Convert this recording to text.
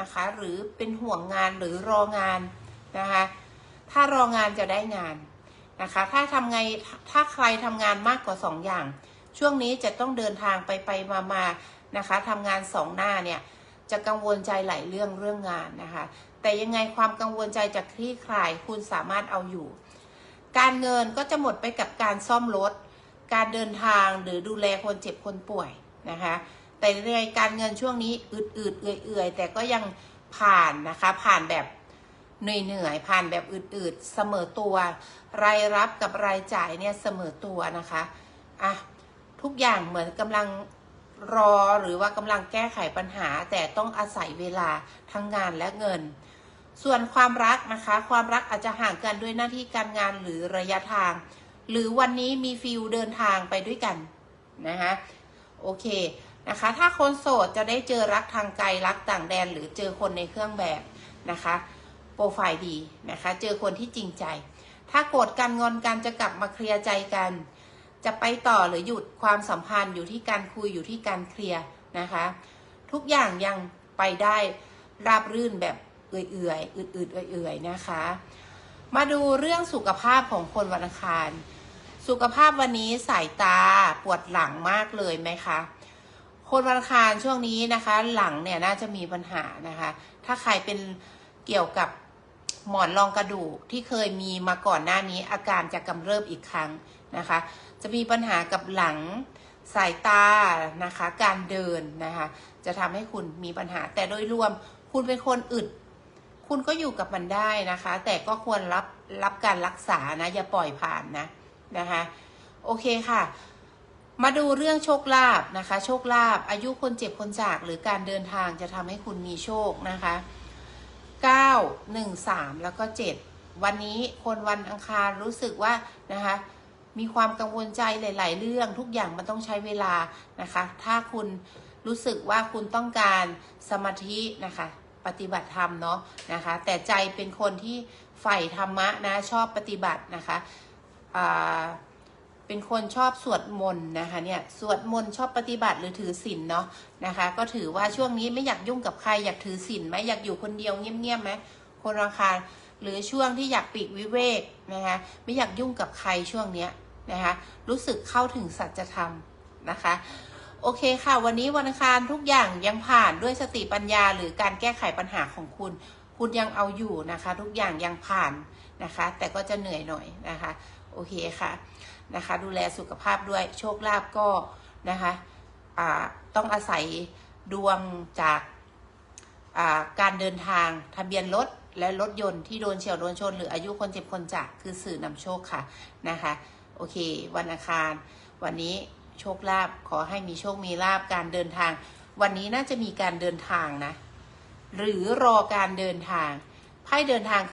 นะคะ หรือเป็นห่วงงานหรือรองานนะคะ ถ้ารองานจะได้งานนะคะ ถ้าทำไงถ้าใครทำงานมากกว่าสองอย่าง ช่วงนี้จะต้องเดินทางไปไปมามานะคะทำงานสองหน้าเนี่ยจะกังวลใจหลายเรื่องเรื่องงานนะคะ แต่ยังไงความกังวลใจจะคลี่คลายคุณสามารถเอาอยู่ การเงินก็จะหมดไปกับการซ่อมรถ การเดินทางหรือดูแลคนเจ็บคนป่วยนะคะ แต่ในการเงินช่วงนี้อืดๆเอื่อยๆแต่ก็ยังผ่านนะคะผ่านแบบเหนื่อยๆผ่านแบบอืดๆเสมอตัว รายรับกับรายจ่ายเนี่ยเสมอตัวนะคะอะทุกอย่างเหมือนกำลังรอหรือว่ากำลังแก้ไขปัญหา แต่ต้องอาศัยเวลาทั้งงานและเงิน ส่วนความรักนะคะ ความรักอาจจะห่างกันด้วยหน้าที่การงานหรือระยะทาง หรือวันนี้มีฟิลเดินทางไปด้วยกันนะคะโอเค นะคะ ถ้าคนโสดจะได้เจอรักทางไกลรักต่างแดนหรือเจอคนในเครื่องแบบนะคะ โปรไฟล์ดีนะคะ เจอคนที่จริงใจ ถ้าโกรธกันงอนกันจะกลับมาเคลียร์ใจกัน จะไปต่อหรือหยุดความสัมพันธ์อยู่ที่การคุยอยู่ที่การเคลียร์นะคะ ทุกอย่างยังไปได้ราบรื่นแบบเอื่อยๆอืดๆเอื่อยๆนะคะ มาดูเรื่องสุขภาพของคนวันอังคาร สุขภาพวันนี้สายตาปวดหลังมากเลยไหมคะ คนวันคารช่วงนี้นะคะ หลังเนี่ยน่าจะมีปัญหานะคะ ถ้าใครเป็นเกี่ยวกับหมอนรองกระดูกที่เคยมีมาก่อนหน้านี้ อาการจะกำเริบอีกครั้งนะคะ จะมีปัญหากับหลังสายตานะคะ การเดินนะคะ จะทำให้คุณมีปัญหา แต่โดยรวมคุณเป็นคนอึด คุณก็อยู่กับมันได้นะคะ แต่ก็ควรรับรับการรักษานะ อย่าปล่อยผ่านนะนะคะ โอเคค่ะ มาดูเรื่องโชคลาภนะคะ โชคลาภอายุคนเจ็บคนจาก หรือการเดินทางจะทำให้คุณมีโชคนะคะ 9 1 3 แล้วก็ 7 วันนี้คนวันอังคารรู้สึกว่านะคะ มีความกังวลใจหลาย ๆ เรื่องทุกอย่างมันต้องใช้เวลานะคะ ถ้าคุณรู้สึกว่าคุณต้องการสมาธินะคะปฏิบัติธรรมเนาะนะคะ แต่ใจเป็นคนที่ใฝ่ธรรมะนะชอบปฏิบัตินะคะอ่า เป็นคนชอบสวดมนต์นะคะเนี่ยสวดมนต์ชอบปฏิบัติหรือถือศีลเนาะนะคะ ก็ถือว่าช่วงนี้ไม่อยากยุ่งกับใครอยากถือศีลไหมอยากอยู่คนเดียวเงียบๆไหมคนรังคารหรือช่วงที่อยากปีกวิเวกนะคะไม่อยากยุ่งกับใครช่วงเนี้ยนะคะรู้สึกเข้าถึงสัจธรรมนะคะโอเคค่ะ วันนี้วันอังคารทุกอย่างยังผ่านด้วยสติปัญญาหรือการแก้ไขปัญหาของคุณ คุณยังเอาอยู่นะคะ ทุกอย่างยังผ่านนะคะ แต่ก็จะเหนื่อยหน่อยนะคะ โอเคค่ะนะคะ ดูแลสุขภาพด้วยโชคลาภก็นะคะต้องอาศัยดวงจากการเดินทางทะเบียนรถและรถยนต์ที่โดนเฉียวโดนชน หรืออายุคนเจ็บคนจากคือสื่อนำโชคค่ะนะคะ โอเค วันอังคาร วันนี้โชคลาภขอให้มีโชคมีลาบการเดินทาง วันนี้น่าจะมีการเดินทางนะ หรือรอการเดินทางไพ่เดินทาง